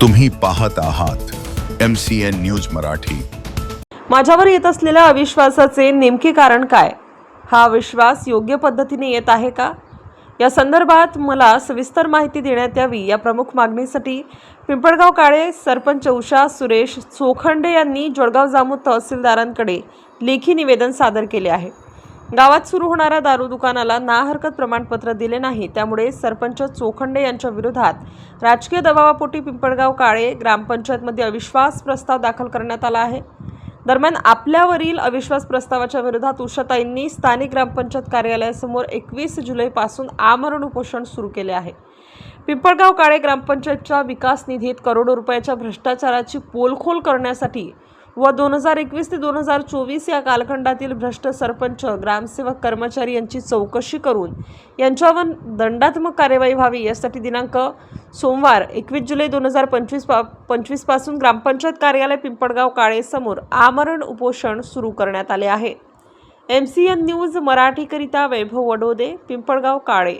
तुम्ही पाहत आहात M C N news Marathi. माझ्यावर येत असलेल्या अविश्वासाचे नेमके कारण काय? हा अविश्वास योग्य पद्धतीने येत आहे का? या संदर्भात मला सविस्तर माहिती देण्यात यावी या प्रमुख मागणीसाठी पिंपळगाव काळे सरपंच उषा सुरेश चोखंडे यांनी जळगाव जामू तहसीलदारांकडे लेखी निवेदन सादर केले आहे. गावात सुरू होणाऱ्या दारू दुकानाला ना हरकत प्रमाणपत्र दिले नाही त्यामुळे सरपंच चोखंडे यांच्या विरोधात राजकीय दबावापोटी पिंपळगाव काळे ग्रामपंचायतमध्ये अविश्वास प्रस्ताव दाखल करण्यात आला आहे. दरम्यान आपल्यावरील अविश्वास प्रस्तावाच्या विरोधात उषाताईंनी स्थानिक ग्रामपंचायत कार्यालयासमोर एकवीस जुलैपासून आमरण उपोषण सुरू केले आहे. पिंपळगाव काळे ग्रामपंचायतच्या विकास निधीत करोडो रुपयाच्या भ्रष्टाचाराची पोलखोल करण्यासाठी व दोन हजार एकवीस ते दोन हजार चोवीस या कालखंडातील भ्रष्ट सरपंच ग्रामसेवक कर्मचारी यांची चौकशी करून यांच्यावर दंडात्मक कार्यवाही व्हावी यासाठी दिनांक सोमवार एकवीस जुलै दोन हजार पंचवीस पा पंचवीसपासून ग्रामपंचायत कार्यालय पिंपळगाव काळेसमोर आमरण उपोषण सुरू करण्यात आले आहे. एम सी एन न्यूज मराठीकरिता वैभव वडोदे पिंपळगाव काळे.